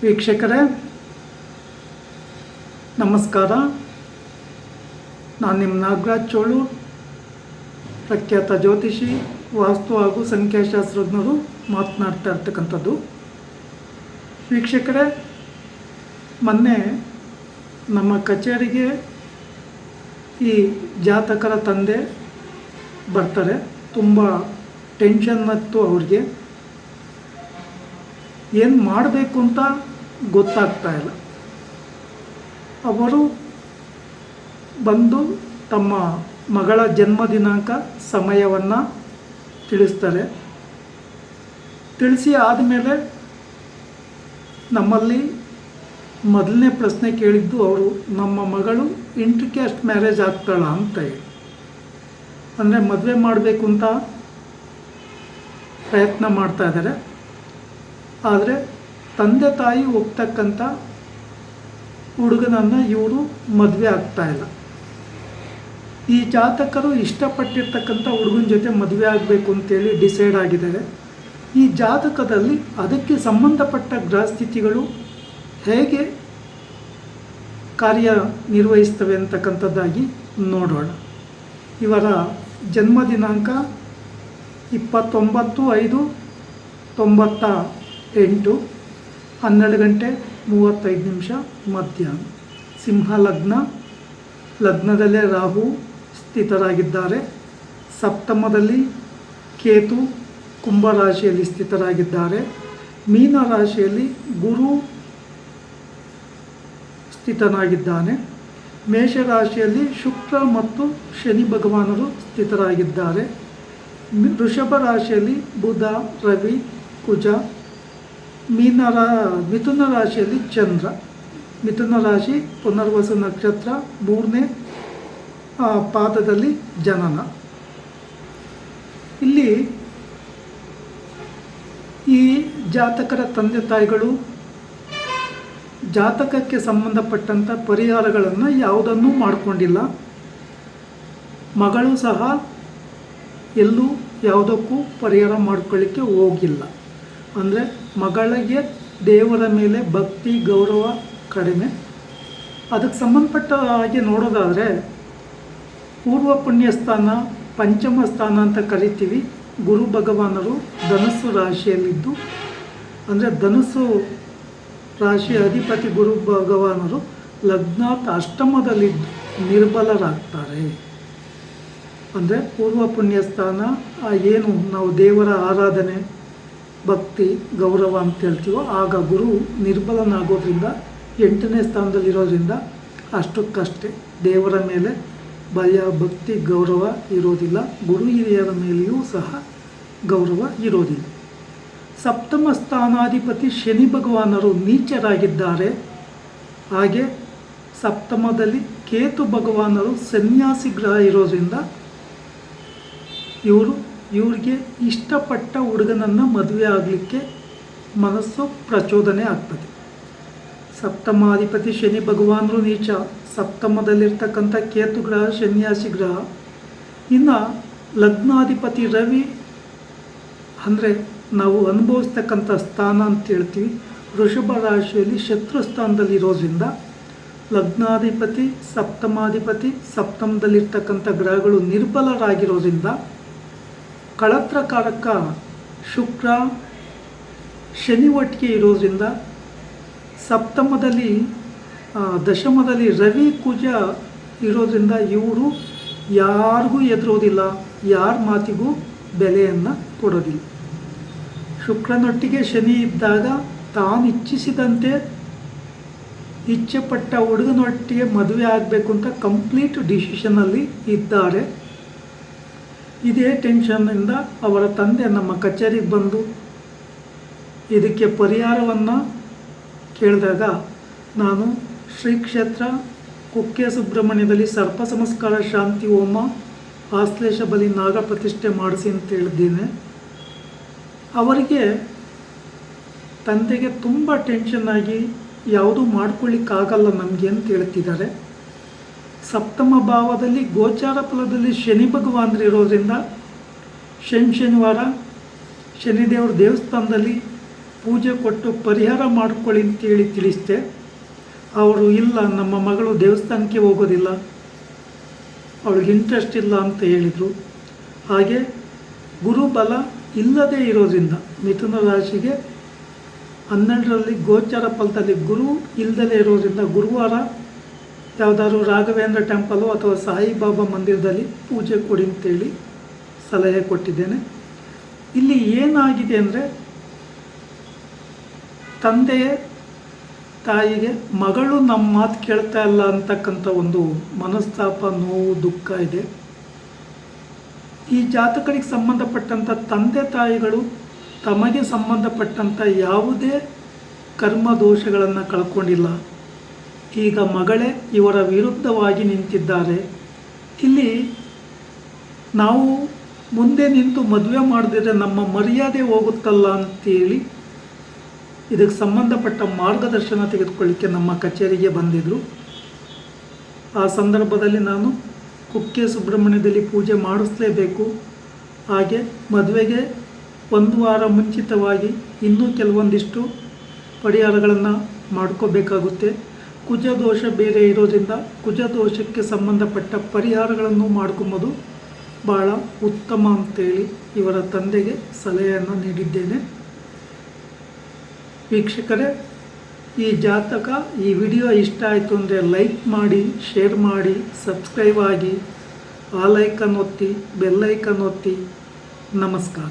ವೀಕ್ಷಕರೇ, ನಮಸ್ಕಾರ. ನಾನು ನಿಮ್ಮ ನಾಗರಾಜ್ ಚೋಳು, ಪ್ರಖ್ಯಾತ ಜ್ಯೋತಿಷಿ, ವಾಸ್ತು ಹಾಗೂ ಸಂಖ್ಯಾಶಾಸ್ತ್ರಜ್ಞರು ಮಾತನಾಡ್ತಾ ಇರ್ತಕ್ಕಂಥದ್ದು. ವೀಕ್ಷಕರೇ, ಮೊನ್ನೆ ನಮ್ಮ ಕಚೇರಿಗೆ ಈ ಜಾತಕರ ತಂದೆ ಬರ್ತಾರೆ. ತುಂಬ ಟೆನ್ಷನ್ ಮತ್ತು ಅವ್ರಿಗೆ, ಏನು ಮಾಡಬೇಕು ಅಂತ ಗೊತ್ತಾಗ್ತಾ ಇಲ್ಲ. ಅವರು ಬಂದು ತಮ್ಮ ಮಗಳ ಜನ್ಮ ದಿನಾಂಕ ಸಮಯವನ್ನು ತಿಳಿಸ್ತಾರೆ. ತಿಳಿಸಿ ಆದಮೇಲೆ ನಮ್ಮಲ್ಲಿ ಮೊದಲನೇ ಪ್ರಶ್ನೆ ಕೇಳಿದ್ದು ಅವರು, ನಮ್ಮ ಮಗಳು ಇಂಟರ್ ಕ್ಯಾಸ್ಟ್ ಮ್ಯಾರೇಜ್ ಆಗ್ತಾಳ ಅಂತ ಹೇಳಿ. ಅಂದರೆ ಮದುವೆ ಮಾಡಬೇಕು ಅಂತ ಪ್ರಯತ್ನ ಮಾಡ್ತಾ ಇದ್ದಾರೆ. ಆದರೆ ತಂದೆ ತಾಯಿ ಒಪ್ತಕ್ಕಂಥ ಹುಡುಗನನ್ನು ಇವರು ಮದುವೆ ಆಗ್ತಾ ಇಲ್ಲ. ಈ ಜಾತಕರು ಇಷ್ಟಪಟ್ಟಿರ್ತಕ್ಕಂಥ ಹುಡುಗನ ಜೊತೆ ಮದುವೆ ಆಗಬೇಕು ಅಂತೇಳಿ ಡಿಸೈಡ್ ಆಗಿದ್ದಾರೆ. ಈ ಜಾತಕದಲ್ಲಿ ಅದಕ್ಕೆ ಸಂಬಂಧಪಟ್ಟ ಗ್ರಹಸ್ಥಿತಿಗಳು ಹೇಗೆ ಕಾರ್ಯ ನಿರ್ವಹಿಸ್ತವೆ ಅಂತಕ್ಕಂಥದ್ದಾಗಿ ನೋಡೋಣ. ಇವರ ಜನ್ಮ ದಿನಾಂಕ ಇಪ್ಪತ್ತೊಂಬತ್ತು ಐದು ತೊಂಬತ್ತ ಎಂಟು. ಹನ್ನೆರಡು ಗಂಟೆ ಮೂವತ್ತೈದು ನಿಮಿಷ ಮಧ್ಯಾಹ್ನ. ಸಿಂಹ ಲಗ್ನ ಲಗ್ನದಲ್ಲೇ ರಾಹು ಸ್ಥಿತರಾಗಿದ್ದಾರೆ. ಸಪ್ತಮದಲ್ಲಿ ಕೇತು ಕುಂಭ ರಾಶಿಯಲ್ಲಿ ಸ್ಥಿತರಾಗಿದ್ದಾರೆ. ಮೀನ ರಾಶಿಯಲ್ಲಿ ಗುರು ಸ್ಥಿತನಾಗಿದ್ದಾನೆ. ಮೇಷರಾಶಿಯಲ್ಲಿ ಶುಕ್ರ ಮತ್ತು ಶನಿ ಭಗವಾನರು ಸ್ಥಿತರಾಗಿದ್ದಾರೆ. ವೃಷಭ ರಾಶಿಯಲ್ಲಿ ಬುಧ, ರವಿ, ಕುಜ ಮೀನ ಮಿಥುನ ರಾಶಿಯಲ್ಲಿ ಚಂದ್ರ. ಮಿಥುನ ರಾಶಿ, ಪುನರ್ವಸು ನಕ್ಷತ್ರ, ಮೂರನೇ ಪಾದದಲ್ಲಿ ಜನನ. ಇಲ್ಲಿ ಈ ಜಾತಕರ ತಂದೆ ತಾಯಿಗಳು ಜಾತಕಕ್ಕೆ ಸಂಬಂಧಪಟ್ಟಂಥ ಪರಿಹಾರಗಳನ್ನು ಯಾವುದನ್ನೂ ಮಾಡಿಕೊಂಡಿಲ್ಲ. ಮಗಳು ಸಹ ಎಲ್ಲೂ ಯಾವುದಕ್ಕೂ ಪರಿಹಾರ ಮಾಡ್ಕೊಳ್ಳಿಕ್ಕೆ ಹೋಗಿಲ್ಲ. ಅಂದರೆ ಮಗಳಿಗೆ ದೇವರ ಮೇಲೆ ಭಕ್ತಿ, ಗೌರವ ಕಡಿಮೆ. ಅದಕ್ಕೆ ಸಂಬಂಧಪಟ್ಟ ಹಾಗೆ ನೋಡೋದಾದರೆ, ಪೂರ್ವ ಪುಣ್ಯ ಸ್ಥಾನ, ಪಂಚಮ ಸ್ಥಾನ ಅಂತ ಕರಿತೀವಿ. ಗುರು ಭಗವಾನರು ಧನಸ್ಸು ರಾಶಿಯಲ್ಲಿದ್ದು, ಅಂದರೆ ಧನಸ್ಸು ರಾಶಿಯ ಅಧಿಪತಿ ಗುರು ಭಗವಾನರು ಲಗ್ನಾತ್ ಅಷ್ಟಮದಲ್ಲಿದ್ದು ನಿರ್ಬಲರಾಗ್ತಾರೆ. ಅಂದರೆ ಪೂರ್ವ ಪುಣ್ಯ ಸ್ಥಾನ ಏನು ನಾವು ದೇವರ ಆರಾಧನೆ ಭಕ್ತಿ, ಗೌರವ ಅಂತ ಹೇಳ್ತೀವೋ, ಆಗ ಗುರು ನಿರ್ಬಲನಾಗೋದ್ರಿಂದ, ಎಂಟನೇ ಸ್ಥಾನದಲ್ಲಿರೋದ್ರಿಂದ ಅಷ್ಟಕ್ಕಷ್ಟೇ ದೇವರ ಮೇಲೆ ಭಯ, ಭಕ್ತಿ, ಗೌರವ ಇರೋದಿಲ್ಲ. ಗುರು ಹಿರಿಯರ ಮೇಲೆಯೂ ಸಹ ಗೌರವ ಇರೋದಿಲ್ಲ. ಸಪ್ತಮ ಸ್ಥಾನಾಧಿಪತಿ ಶನಿ ಭಗವಾನರು ನೀಚರಾಗಿದ್ದಾರೆ. ಹಾಗೆ ಸಪ್ತಮದಲ್ಲಿ ಕೇತು ಭಗವಾನರು ಸನ್ಯಾಸಿ ಗ್ರಹ ಇರೋದ್ರಿಂದ ಇವರು ಇವ್ರಿಗೆ ಇಷ್ಟಪಟ್ಟ ಹುಡುಗನನ್ನು ಮದುವೆ ಆಗಲಿಕ್ಕೆ ಮನಸ್ಸು ಪ್ರಚೋದನೆ ಆಗ್ತದೆ. ಸಪ್ತಮಾಧಿಪತಿ ಶನಿ ಭಗವಾನರು ನೀಚ. ಸಪ್ತಮದಲ್ಲಿರ್ತಕ್ಕಂಥ ಕೇತು ಗ್ರಹ ಸನ್ಯಾಸಿ ಗ್ರಹ. ಇನ್ನು ಲಗ್ನಾಧಿಪತಿ ರವಿ ಅಂದರೆ ನಾವು ಅನುಭವಿಸ್ತಕ್ಕಂಥ ಸ್ಥಾನ ಅಂತ ಹೇಳ್ತೀವಿ. ವೃಷಭ ರಾಶಿಯಲ್ಲಿ ಶತ್ರು ಸ್ಥಾನದಲ್ಲಿರೋದ್ರಿಂದ ಲಗ್ನಾಧಿಪತಿ, ಸಪ್ತಮಾಧಿಪತಿ, ಸಪ್ತಮದಲ್ಲಿರ್ತಕ್ಕಂಥ ಗ್ರಹಗಳು ನಿರ್ಬಲರಾಗಿರೋದ್ರಿಂದ ಕಳತ್ರಕಾರಕ ಶುಕ್ರ ಶನಿ ಒಟ್ಟಿಗೆ ಇರೋದ್ರಿಂದ ಸಪ್ತಮದಲ್ಲಿ ದಶಮದಲ್ಲಿ ರವಿ ಕುಜ ಇರೋದ್ರಿಂದ ಇವರು ಯಾರಿಗೂ ಎದುರೋದಿಲ್ಲ ಯಾರ ಮಾತಿಗೂ ಬೆಲೆಯನ್ನು ಕೊಡೋದಿಲ್ಲ. ಶುಕ್ರನೊಟ್ಟಿಗೆ ಶನಿ ಇದ್ದಾಗ ತಾನು ಇಚ್ಛಿಸಿದಂತೆ ಇಚ್ಛೆಪಟ್ಟ ಹುಡುಗನೊಟ್ಟಿಗೆ ಮದುವೆ ಆಗಬೇಕು ಅಂತ ಕಂಪ್ಲೀಟ್ ಡಿಸಿಷನಲ್ಲಿ ಇದ್ದಾರೆ. ಇದೇ ಟೆನ್ಷನ್ನಿಂದ ಅವರ ತಂದೆ ನಮ್ಮ ಕಚೇರಿಗೆ ಬಂದು ಇದಕ್ಕೆ ಪರಿಹಾರವನ್ನು ಕೇಳಿದಾಗ ನಾನು ಶ್ರೀ ಕ್ಷೇತ್ರ ಕುಕ್ಕೆ ಸುಬ್ರಹ್ಮಣ್ಯದಲ್ಲಿ ಸರ್ಪ ಸಂಸ್ಕಾರ ಶಾಂತಿ ಹೋಮ ಆಶ್ಲೇಷ ಬಲಿ ನಾಗ ಪ್ರತಿಷ್ಠೆ ಮಾಡಿಸಿ ಅಂತ ಹೇಳಿದ್ದೇನೆ. ಅವರಿಗೆ ತಂದೆಗೆ ತುಂಬ ಟೆನ್ಷನ್ ಆಗಿ ಯಾವುದೂ ಮಾಡ್ಕೊಳ್ಳಿಕ್ಕಾಗಲ್ಲ ನಮಗೆ ಅಂತ ಹೇಳ್ತಿದ್ದಾರೆ. ಸಪ್ತಮ ಭಾವದಲ್ಲಿ ಗೋಚಾರ ಫಲದಲ್ಲಿ ಶನಿ ಭಗವಾನರಿರೋದ್ರಿಂದ ಶನಿ ಶನಿವಾರ ಶನಿದೇವ್ರ ದೇವಸ್ಥಾನದಲ್ಲಿ ಪೂಜೆ ಕೊಟ್ಟು ಪರಿಹಾರ ಮಾಡ್ಕೊಳ್ಳಿ ಅಂತೇಳಿ ತಿಳಿಸಿದೆ. ಅವರು ಇಲ್ಲ, ನಮ್ಮ ಮಗಳು ದೇವಸ್ಥಾನಕ್ಕೆ ಹೋಗೋದಿಲ್ಲ, ಅವಳಿಗೆ ಇಂಟ್ರೆಸ್ಟ್ ಇಲ್ಲ ಅಂತ ಹೇಳಿದರು. ಹಾಗೆ ಗುರುಬಲ ಇಲ್ಲದೇ ಇರೋದ್ರಿಂದ ಮಿಥುನ ರಾಶಿಗೆ ಹನ್ನೆರಡರಲ್ಲಿ ಗೋಚಾರ ಫಲದಲ್ಲಿ ಗುರು ಇಲ್ಲದೇ ಇರೋದ್ರಿಂದ ಗುರುವಾರ ಯಾವುದಾದ್ರು ರಾಘವೇಂದ್ರ ಟೆಂಪಲು ಅಥವಾ ಸಾಯಿಬಾಬಾ ಮಂದಿರದಲ್ಲಿ ಪೂಜೆ ಕೊಡಿ ಅಂತೇಳಿ ಸಲಹೆ ಕೊಟ್ಟಿದ್ದೇನೆ. ಇಲ್ಲಿ ಏನಾಗಿದೆ ಅಂದರೆ ತಂದೆಯೇ ತಾಯಿಗೆ ಮಗಳು ನಮ್ಮ ಮಾತು ಕೇಳ್ತಾ ಇಲ್ಲ ಅಂತಕ್ಕಂಥ ಒಂದು ಮನಸ್ತಾಪ, ನೋವು, ದುಃಖ ಇದೆ. ಈ ಜಾತಕರಿಗೆ ಸಂಬಂಧಪಟ್ಟಂಥ ತಂದೆ ತಾಯಿಗಳು ತಮಗೆ ಸಂಬಂಧಪಟ್ಟಂಥ ಯಾವುದೇ ಕರ್ಮ ದೋಷಗಳನ್ನು ಕಳ್ಕೊಂಡಿಲ್ಲ. ಈಗ ಮಗಳೇ ಇವರ ವಿರುದ್ಧವಾಗಿ ನಿಂತಿದ್ದಾರೆ. ಇಲ್ಲಿ ನಾವು ಮುಂದೆ ನಿಂತು ಮದುವೆ ಮಾಡಿದರೆ ನಮ್ಮ ಮರ್ಯಾದೆ ಹೋಗುತ್ತಲ್ಲ ಅಂತೇಳಿ ಇದಕ್ಕೆ ಸಂಬಂಧಪಟ್ಟ ಮಾರ್ಗದರ್ಶನ ತೆಗೆದುಕೊಳ್ಳಿಕ್ಕೆ ನಮ್ಮ ಕಚೇರಿಗೆ ಬಂದಿದ್ದರು ಆ ಸಂದರ್ಭದಲ್ಲಿ ನಾನು ಕುಕ್ಕೆ ಸುಬ್ರಹ್ಮಣ್ಯದಲ್ಲಿ ಪೂಜೆ ಮಾಡಿಸಲೇಬೇಕು. ಹಾಗೆ ಮದುವೆಗೆ ಒಂದು ವಾರ ಮುಂಚಿತವಾಗಿ ಇನ್ನೂ ಕೆಲವೊಂದಿಷ್ಟು ಪರಿಹಾರಗಳನ್ನು ಮಾಡ್ಕೋಬೇಕಾಗುತ್ತೆ. ಕುಜ ದೋಷ ಬೇರೆ ಇರೋದ್ರಿಂದ ಕುಜ ದೋಷಕ್ಕೆ ಸಂಬಂಧಪಟ್ಟ ಪರಿಹಾರಗಳನ್ನು ಮಾಡ್ಕೊಂಬೋದು ಭಾಳ ಉತ್ತಮ ಅಂತೇಳಿ ಇವರ ತಂದೆಗೆ ಸಲಹೆಯನ್ನು ನೀಡಿದ್ದೇನೆ. ವೀಕ್ಷಕರೇ, ಈ ಜಾತಕ, ಈ ವಿಡಿಯೋ ಇಷ್ಟ ಆಯಿತು ಅಂದರೆ ಲೈಕ್ ಮಾಡಿ, ಶೇರ್ ಮಾಡಿ, ಸಬ್ಸ್ಕ್ರೈಬ್ ಆಗಿ, ಆ ಐಕನ್ ಒತ್ತಿ ಬೆಲ್ಲೈಕನ್ ಒತ್ತಿ. ನಮಸ್ಕಾರ.